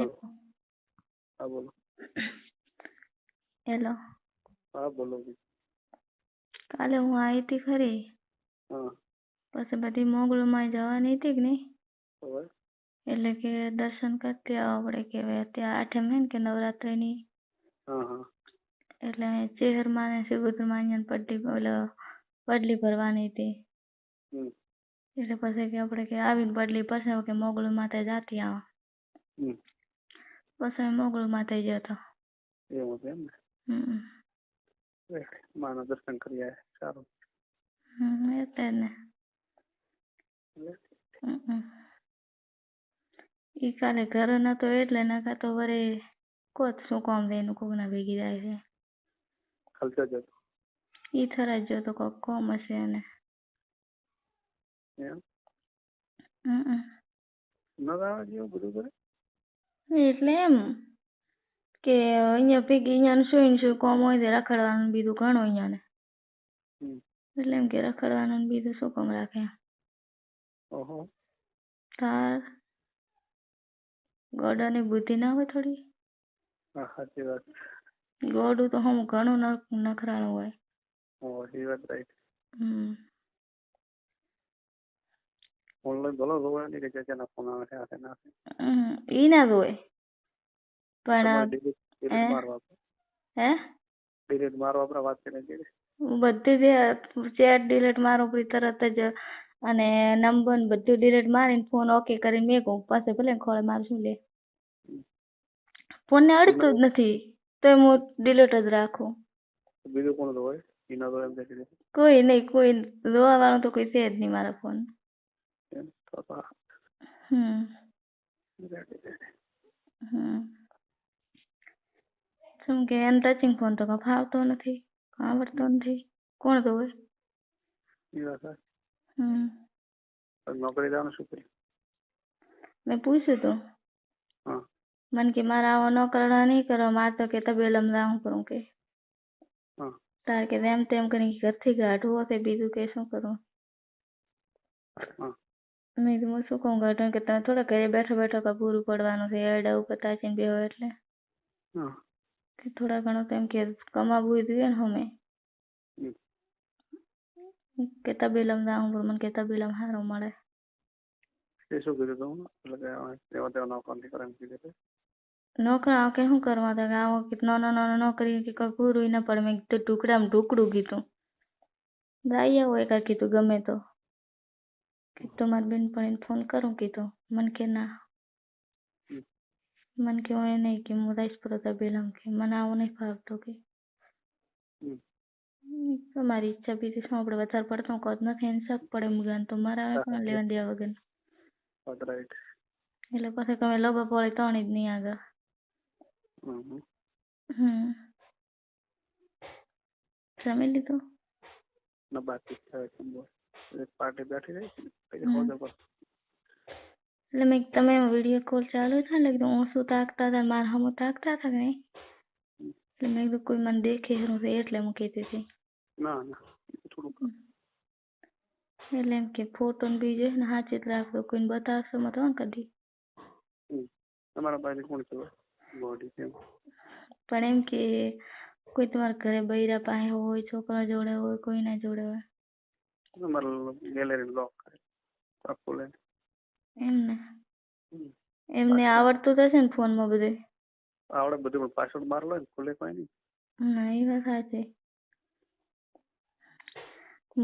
आ बोलो एला आप बोलोगे काले हम आईती खरे ओ पसे बडी मोगलू माई जावानी थीक ने ओ એટલે કે દર્શન કરકે આવડે કે વહ તે 8 મહિના કે નવરાત્રી ની હા હા એટલે મે ચેર માને સી ગુદ્ર માंजन પટડી બોલો પડલી પરવાને થી હમ એટલે પછી કે આપણે કે આવીન પડલી પછી કે મોગલુ માતા જાતી આવા હમ પછી અમે મોગલમાં થઈ ગયા હતા એવું છે એમ ને માના દર્શન કરી આવ્યા સારું હમ એટલે ને એ કાલે ઘરે નતો એટલે નાખા તો વરે કોત શું કામ કોક ના ભેગી જાય છે ખલચો જતો એ થરાજ તો કોક કોમ હશે એને હમ નવા જેવું બધું કરે એટલે એમ કે અહીંયા ભેગી અહીંયા શું શું કોમ હોય તે રખડવાનું બીજું ઘણું અહીંયા ને એટલે એમ કે રખડવાનું બીજું શું કોમ રાખે ઓહો તાર ગોડાની બુદ્ધિ ના હોય થોડી હા ગોડું તો હું ઘણું નખરાણું હોય હમ ઓનલાઈન ભલે જોવાય નહીં કે ક્યાં ક્યાંના ફોન આવે છે આ તેના ઈ ના જોવે પણ હે ડિલીટ મારો આપણે વાત કરી બધી જે ચેટ ડિલીટ મારો પછી તરત જ અને નંબર બધું ડિલીટ મારીને ફોન ઓકે કરીને મેં કહું પાસે ભલે ખોળે મારું લે ફોન ને અડતો જ નથી તો હું ડિલીટ જ રાખું બીજું કોણ જોવે કોઈ નહીં કોઈ જોવા વાળો તો કોઈ છે જ નહીં મારા ફોન पापा तुम गेन तो फोन तो भाव तो नहीं कहाँ वर्तो थी कौन दो नौकरी मैं पूछू तो हाँ मन की मारा वो नौकरना नहीं करो मार तो के तब लमदा हूँ करूँ के हाँ તાર કે તેમ તેમ કરીને ઘરથી કાઢવો તે બીજું કે મે ઈંગલસો કોંગાટન કેટના થોડા ઘરે બેઠા બેઠા કભૂરો પડવાનો છે એડા ઉપર તાચીન બેહો એટલે હા કે થોડા ગણો કે એમ કે કમાબૂઈ દઈએ ને અમે કેતા બિલમડાંગ બરમન કેતા બિલમ હારો માલે તે સો કરી દોનો લગાયો દેવો દેવો નો કોંધી કરે કે દે નો કા કે હું કરવા દે ગાઓ કેટનો ના ના ના કરીને કે કભૂરો ઈ ના પર મે તો ટુકરામ ઢુકડુ ગીતો ગાયો હોય કા કે તું ગમે તો તમાર બેનપણીને ફોન કરું કીધું મને કે ના મને કે હું નહીં કે હું રાઈસ પરોઠા બેલમ કે મને આવું નહીં ફાવતું કે તમારી ઈચ્છા બીજી શું આપણે વધારે પડતો કોત નથી એને શક પડે મૂકવાનું તો મારા આવે પણ લેવા દેવા વગર એટલે પછી તમે લોબા પડે ત્રણ જ નહીં આગળ હમ જમી લીધું ના બાકી છે એક પાર્ટી બેઠી રહી છે හොඳම ළමෙක් තමයි වීඩියෝ කෝල් चालू था लेकिन ओस उताकता था मार हम उताकता था नहीं એટલે મેં કીધું કોઈ મને દેખે હું એટલે હું કહેતી હતી ના ના થોડું એટલે એમ કે ફોટો ને બીજો ને હાચે જ રાખજો કોઈને બતાવશો મત હું કદી તમારા પાસે કોણ છે બોડી છે પણ એમ કે કોઈ તમારા ઘરે બૈરા પાસે હોય છોકરા જોડે હોય કોઈના જોડે હોય તમારું ગેલેરી લોક કરે પાક્કું એમ ને એમને આવડતું તો હશે ને ફોન માં બધું આવડે બધું પણ પાસવર્ડ માર લે ખુલે કોઈ નહીં ના એ વાત સાચી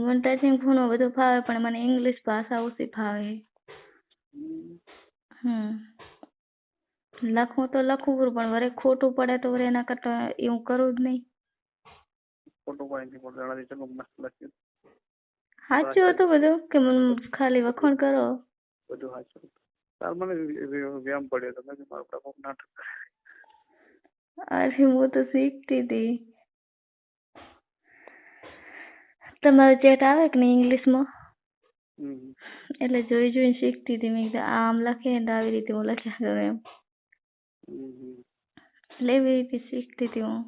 મને ટચિંગ ફોન માં બધું ફાવે પણ મને ઇંગ્લિશ ભાષા ઓછી ફાવે હમ લખું તો લખું ખરું પણ વરે ખોટું પડે તો વરે એના કરતા એવું હું કરું જ નહીં ખોટું કોઈ નહીં પણ જણાવી ચલો મસ્ત લખ્યું સાચું તો બધું કે ખાલી વખાણ કરો બધું સાચું તાર મને વ્યાયામ પડ્યો તમે કે મારો પ્રભાવ નાટક અરે હું તો શીખતી હતી તમારો ચેટ આવે કે નહીં ઇંગ્લિશમાં એટલે જોઈ જોઈને શીખતી હતી મેં આમ લખે ને આવી રીતે હું લખ્યા કરું એમ એટલે એવી રીતે શીખતી હતી હું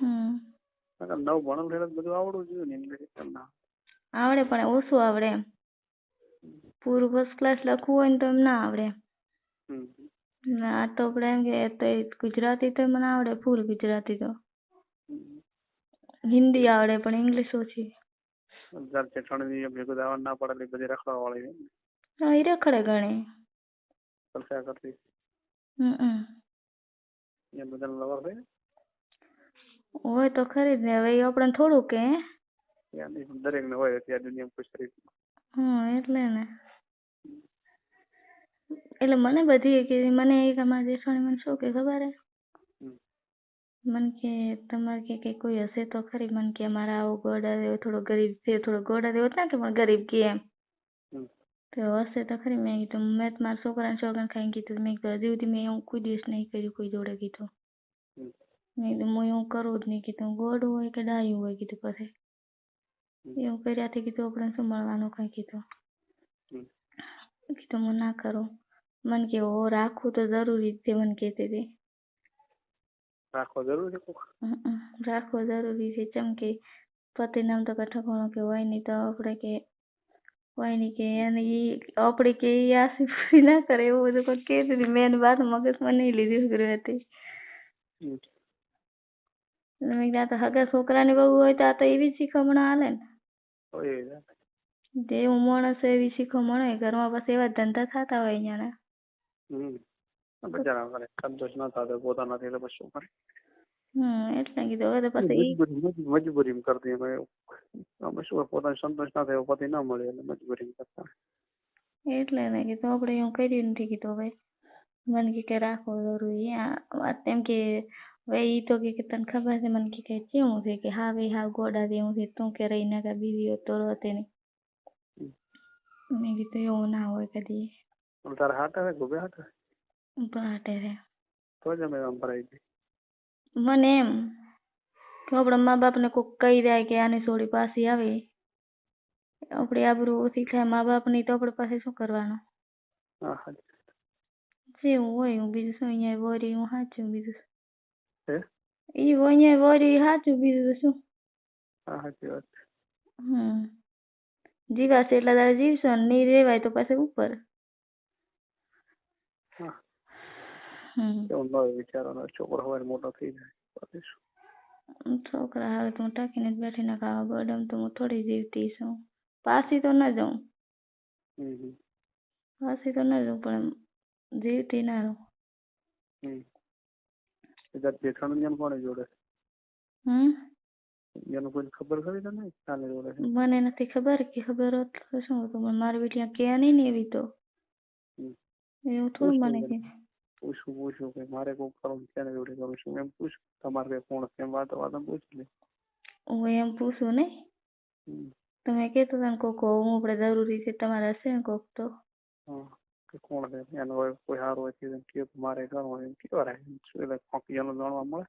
હમ નવ ભણેલું એટલે બધું આવડવું જોઈએ ને ઇંગ્લિશ આવડે પણ ઓછું આવડે એમ પૂરું ફર્સ્ટ ક્લાસ લખવું હોય ને તો એમ ના આવડે આ તો આપણે એમ કે ગુજરાતી તો મને આવડે ફૂલ ગુજરાતી તો હિન્દી આવડે પણ ઇંગ્લિશ ઓછી સમજાવ છે ના પડે એટલે બધી રખડવા વાળી હોય ઘણી પરસા હમ એમ બધાને લવર હોય તો ખરી જ ને હવે એ આપણને થોડું કે હે? દરેક ને હોય અત્યારે દુનિયામાં ખુશ રહી હા એટલે ને એટલે મને બધી એ મને એ કે મારી મને શું કે ખબર હે મને કે તમારે કે કે કોઈ હશે તો ખરી મને કે મારા આવો ગોડા આવ્યો થોડો ગરીબ છે થોડો ગોડા આવ્યો ના કે પણ ગરીબ કે એમ તો હશે તો ખરી મેં કીધું મેં તો મારા છોકરાને છોકરાને ખાઈને કીધું મેં કીધું હજી સુધી મેં એવું કોઈ દિવસ નહીં કર્યું કોઈ જોડે કીધું નહીં એવું કરું જ નહીં કીધું ગોળ હોય કે ડાયું હોય કીધું પછી એવું કર્યાથી કીધું આપણે સંભાળવાનું કઈ કીધું કીધું હું ના કરું મન કે હો રાખવું તો જરૂરી છે મન કહેતી હતી રાખવો જરૂરી છે ચમ કે નામ તો કઠકોણો કે હોય નહીં તો આપણે કે હોય નહીં કે એને એ આપણે કે એ આશી પૂરી ના કરે એવું બધું કોઈ કહેતી હતી મેં એની વાત મગજમાં નહીં લીધી હતી એટલે મેં કીધું આ તો હગા છોકરાની વહુ હોય તો આ તો એવી જ શીખમણ હાલે ને જે ઉમણ હશે એવી શીખમણ હોય ઘરમાં બસ એવા જ ધંધા થતા હોય અહીંયા બચારા કરે સંતોષ ન થતો પોતાના એટલે પછી શું કરે હમ એટલે કીધું હવે તો પછી મજબૂરી કરતી અમે અમે શું પોતાનો સંતોષ ના થાય પતિ ના મળે એટલે મજબૂરી કરતા એટલે ને કીધું આપણે એવું કર્યું નથી કીધું હવે મને કે રાખો જરૂરી એમ કે वही तो के कितन खबर से मन की कहती हूँ उसे कि हाँ भाई हाँ गोडा दे उसे तू के रही ना कभी भी हो तो रोते नहीं मेरी हम्म। तो यो ना हो कदी उधर हाथ है गोबे हाथ है ऊपर हाथ है तो मैं हम पर आई મને એમ કે આપણા મા બાપને કોક કહી દે કે આની સોળી પાછી આવે આપણે આબરૂ ઓછી થાય મા બાપની તો सो करवाना શું हाँ, हाँ जी वो હોય હું બીજું શું बोरी બોરી હું સાચું બીજું હે ઈ વણ્યા વળી સાચું બીજું શું હા સાચી વાત હમ જીવાશે એટલા દાડા જીવશો ને નહીં રેવાય તો પાછા ઉપર હા એવું ન હોય બિચારાનો છોકરો હવે મોટો થઈ જાય છોકરા હવે તો હું ટાંકીને જ બેઠી ના ખાવા ગોડમ તો હું થોડી જીવતી છું પાછી તો ના જાઉં પાછી તો ના જાઉં પણ જીવતી ના રહું કદાચ બેઠાણું જેમ કોણે જોડે હમ એનું કોઈ ખબર ખરી તને ચાલે જોડે છે મને નથી ખબર કે ખબર હોત તો શું હતું પણ મારી બેટી કે નહીં ને એવી તો એવું થોડું મને કે પૂછું પૂછું કે મારે કોઈ કરું છે ને જોડે કરું છું એમ પૂછ તમારે કઈ કોણ છે એમ વાતો વાતો પૂછી લે હું એમ પૂછું ને તમે કહેતો હતા ને કોક હું આપણે જરૂરી છે તમારે હશે ને કોક તો હા kulanaya yani way ku haaro ciidankeedu maareygan waa inkii hore su'aala qonkiyana doon waa male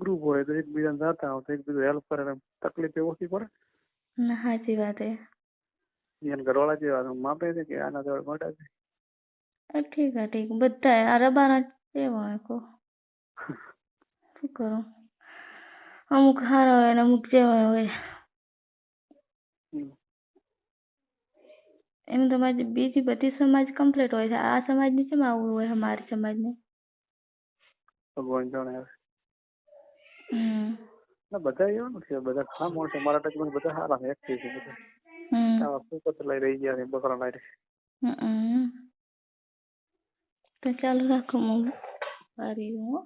group हो तो एक बीजा जाता हो तो एक बीजा हेल्प करे तकलीफ है वो की करे ना हाँ जी बात है ये घर वाला जी बात माँ पे थे कि आना तो मोटा थे ठीक है ठीक बता है अरे बाना चाहिए वहाँ को શું કરું અમુક સારા હોય અને અમુક જેવા હોય એમ તમારે બીજી બધી સમાજ કમ્પ્લીટ હોય છે આ સમાજની કેમ આવવું હોય અમારી સમાજને ભગવાન જાણે હમ ના બધા એવા નથી બધા ઘણા માણસો મારા ટચમાં બધા સારા છે એક્ટિવ છે બધા આવા ફોકસ લઈ રહી ગયા છે બકરા લાઈ હમ તો ચાલુ રાખો મમ્મી સારી હું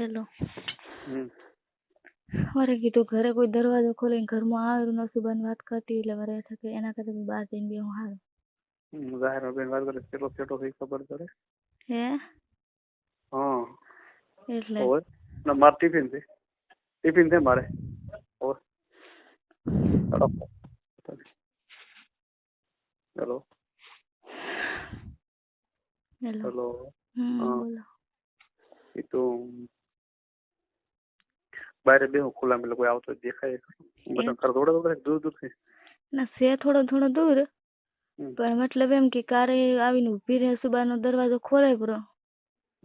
હેલો મારે કીધું ઘરે કોઈ દરવાજો ખોલીને ઘરમાં આવે ન સુબાન વાત કરતી એટલે મારે એમ કે એના કરતા હું બહાર જઈને બેહું હારું બહાર બેન વાત કરે કેટલો છેટો હોય ખબર પડે હે હા એટલે ઓર ના માર ટિફિન છે ટિફિન છે મારે ઓર હેલો હેલો હેલો હા બોલો એ તો બારે બે હું કોલામે લોકો આવતો દેખાય બટા કર દોડો તો દૂર દૂર થી ના સે થોડો થોડો દૂર તો મતલબ એમ કે કાર આવીને ઊભી રહે સુબાનો દરવાજો ખોલે પ્રો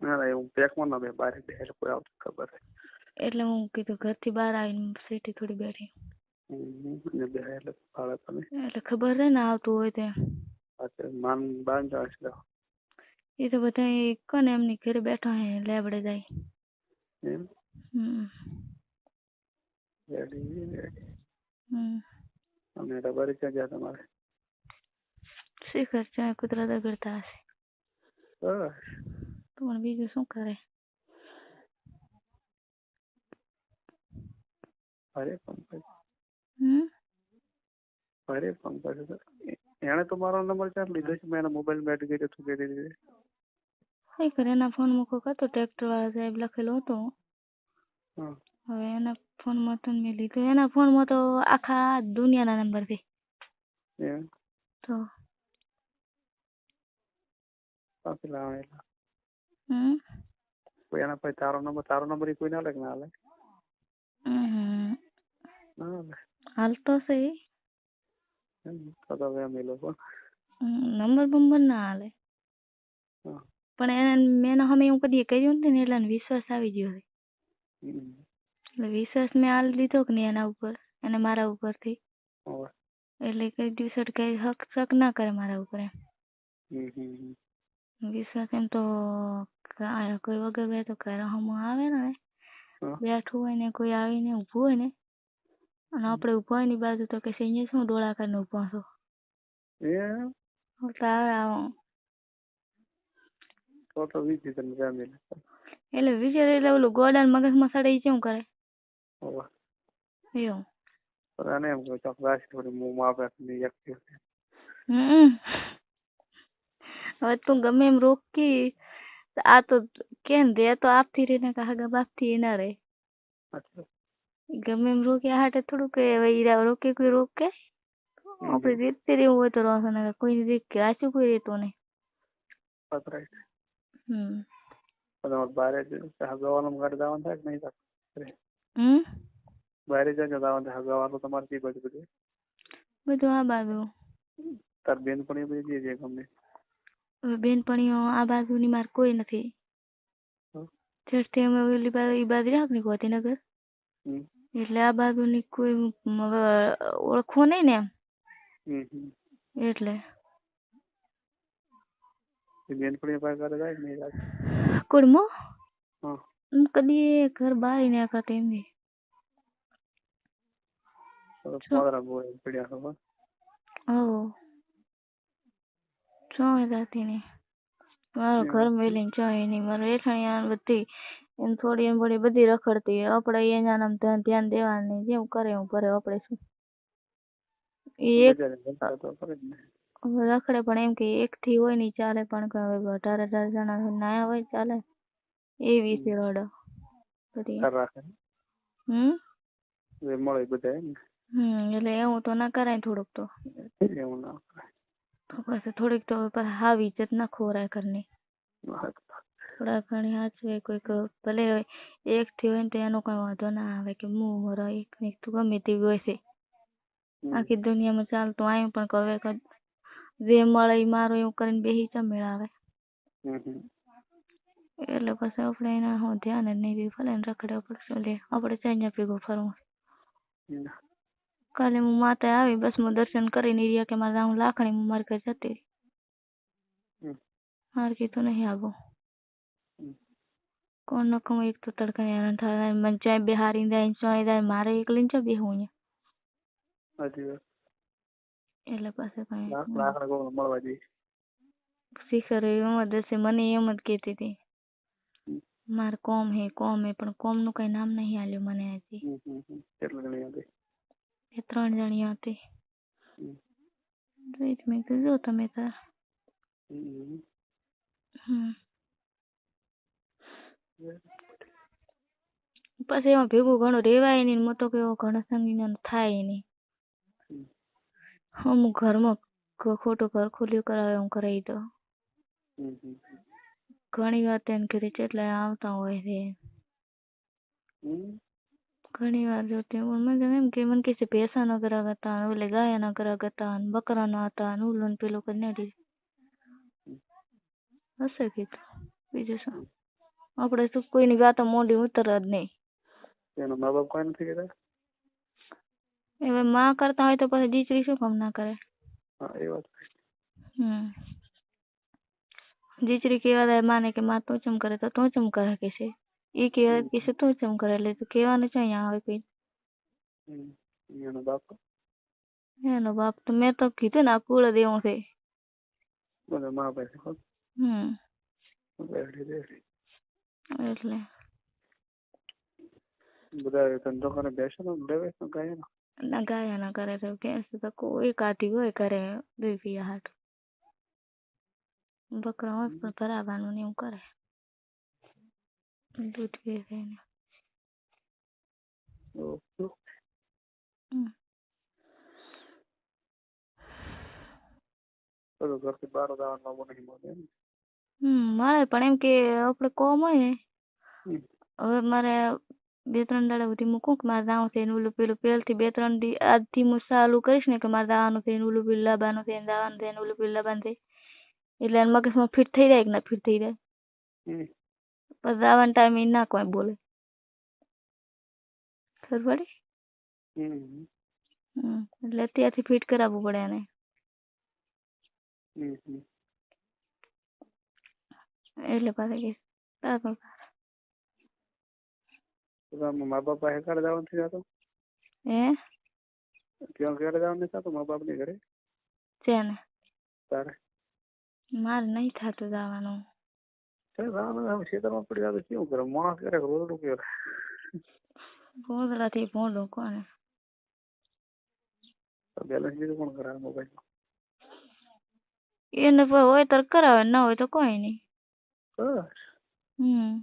ના એવું ટેકમો ન બે બારે બે કોઈ આવતો ખબર એટલે હું કીધું ઘર થી બહાર આવીને સેટી થોડી બેઠી ને બહાર લક બહાર સમય એટલે ખબર ને આવતો હોય તે આ મન બાંધ આવશ લો ઈ તો બતાય એક ને એમની ઘરે બેઠા હે લેબડે જાય હમ બીજું શું કરે અરે પંકજ હમ અરે પંકજ એણે તો મારો નંબર ક્યાં લીધો મેં મોબાઈલ મેં એડ કર્યો તું કરે એના ફોન મૂકો કાં તો ટ્રેક્ટર વાળા સાહેબ લખેલો હતો હા હવે એના ફોનમાં તો મેં લીધો એના ફોન માં તો આખા દુનિયાના નંબર છે હમ કોઈ એના પછી તારો નંબર તારો નંબર કોઈ ના લાગે ના લાગે હાલ તો છે નંબર બંબર ના હાલે પણ એને મેં હમે એવું કદી કહ્યું ને એટલે વિશ્વાસ આવી ગયો છે એટલે વિશ્વાસ મેં આલ લીધો કે નહીં એના ઉપર અને મારા ઉપરથી એટલે કઈ દિવસે કઈ હક શક ના કરે મારા ઉપર એમ વિશ્વાસ એમ તો કોઈ વગર બે તો ઘર હમ આવે ને બેઠું હોય ને કોઈ આવીને ઊભું હોય ને અને આપણે ઊભા હોય ની બાજુ તો કે અહીંયા શું ડોળા કરીને ઊભા છો એટલે વિજય એટલે ઓલું ગોડાન મગજમાં સડાઈ કેવું કરે والله ايوه طبعا انا يوم قلت اخذت مو ما بعرف يكفي હવે તું ગમે એમ રોકી આ તો કેમ રે તો આપતી રહીને કાગા બાપતી ના રે ગમે એમ રોક્યા હાટે થોડુંક ઈરા રોકે કોઈ રોકે આપણે રેતે રહેવું હોય તો રહેવાનું ને કોઈ રીત રાચું કોઈ રહેતો નહીં હમ તમારે બારે સાહેબ જવાનું કાઢ જવાનું થાય કે નહીં થાય હમ બહારે જ્યાં જતા આવતા હગાવાનો તમારે કઈ બાજુ બધું બધું આ બાજુ તાર બેનપણીઓ બધી જે ગમે બેનપણીઓ આ બાજુની માર કોઈ નથી છઠ્ઠી અમે ઓલી બાજુ ઈ બાજુ રાખ ની ગોધીનગર એટલે આ બાજુની કોઈ ઓળખો નહીં ને એમ એટલે બેનપણી પાસે કરે જાય નહીં કોડમો હા કદી ઘર બહાર ના કાઢે એમને ને ઘર મેલીને ચોય એમ થોડી બધી રખડતી આપણે ધ્યાન દેવાની જેમ કરે હું ભરે આપડે શું રખડે પણ એમ કે એક થી હોય નહીં ચાલે પણ વધારે જણા ના હોય ચાલે ABCD कर थोड़क तो थोड़ा थोड़क तो पर हा विचर ना खो करने थोड़ा घनी हाँ चुए कोई को पले एक थी वहीं तो यानो कोई वादो ना आवे कि मुंह मरा एक नहीं तू का मिटी हुए से आखिर दुनिया में चाल तो आए हूँ पर कोई का जेम वाला मारो यूं करन बेही चम मिला आवे એટલે પછી આપણે એના હું ધ્યાન જ નહીં દીધું ભલે રખડ્યા પડશું લે આપણે ચાઈ ભેગું ફરવું કાલે હું માતા આવી બસ માં દર્શન કરીને રહ્યા કે कौन ना कौन एक तो तड़का यार મારે કીધું નહીં આવું કોણ નકમ એક તો તડકા હેરાન થાય મને ચાય બિહારી જાય ચોઈ જાય મારે એકલીને ચા लाख અહીંયા એટલે પાસે કઈ सीख જઈ શિખર એમ से मन ये मत કહેતી હતી મારે કોમ હે કોમ હે પણ કોમ નું કઈ નામ નહી આલ્યું મને હજી એ ત્રણ જણી હતી તો મેં કીધું તમે તો પછી એમાં ભેગું ઘણું રેવાય નહીં મતો કેવો ઘણો સંગીન થાય નહીં હું ઘરમાં ખોટું ઘર ખોલ્યું કરાવે હું કરાવી દઉં ઘણી વાતેન ઘરે ચટલે આવતા હોય છે ઘણી વાર જો તે મને એમ કે મને કઈ પૈસા ન કરાતા હું લગાય ન કરાતાન બકરા નાતાન ઉલન પેલો કનેડી અસકે તો બીજું આપડે સુ કોઈની વાત મોંડી ઉતર જ નઈ એનો માબ કોઈ ન થકે તો એમાં માં કરતા હોય તો પછી દીત્રી શું કામ ના કરે હા એ વાત હમ जिचरी कहवा दे माने के मां तू चम करे तो तू चम करे किसे ई के किसे तू चम करे ले तो कहवा न चाहिए आवे कोई येनो बाप येनो बाप तो मैं तो कीते ना कूळ देव से बोले मां पे हो हम्म बैठ दे रे बुदा तन तो करे बेस न देवे न गाय न गाय न करे तो कैसे तो कोई काती होए करे दुई पिया हाथ हम्म बकरवा पर भरा बान ओने उकर है दूध पी रहे તો ઘરથી બહાર જવાનો બહુ નહીં મળે હમ મારે પણ એમ કે આપણે કોમ હોય ને હવે મારે બે ત્રણ દાડા સુધી મૂકું કે મારે જવાનું છે એનું ઓલું પેલું પહેલથી બે ત્રણ દી આજથી હું ચાલુ કરીશ ને કે મારે જવાનું છે એનું ઓલું પેલું લાવવાનું છે ને જવાનું છે એનું ઓલું પેલું લાવવાનું છે એટલે એન મગજમાં ફિટ થઈ જાય કે ના ફિટ થઈ જાય પણ રાવણ ટાઈમે ઈ ના કોઈ બોલે ખબર પડી એટલે અત્યારથી ફિટ કરાવવું પડે એને એટલે પાસે કે તાર પણ તાર મા બાપ પાસે ક્યારે જવાનું થયું હતું હે ક્યાં ક્યારે જવાનું છે હતું મા બાપ ની ઘરે છે ને તારે મારે નહીં થતું દાવાનું કેવું કરે કોને એને હોય તો કરાવે ન હોય તો કોઈ નહીં હમ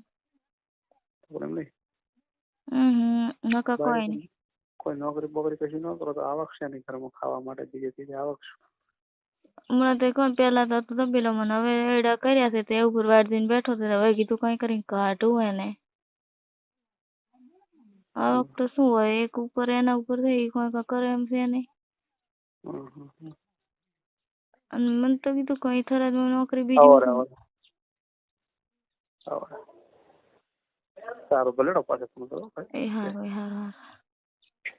એમ નહીં હમ નકા કોઈ નહીં કોઈ નોકરી બોકરી કશું ન કરો તો આવક છે નહીં ઘરમાં ખાવા માટે બીજે બીજે આવક હમણાં તો કોણ પેલા તો તબેલા મને હવે એડા કર્યા છે તે ઉપર વાર દિન બેઠો તો હવે કીધું કઈ કરીને કાઢું એને આવક તો શું હોય એક ઉપર એના ઉપર થઈ કોઈ કરે એમ છે નહીં અને મને તો કીધું કઈ થરા થરાજ નોકરી બીજી સારું ભલે પાછો ફોન કરો એ હા ભાઈ હા હા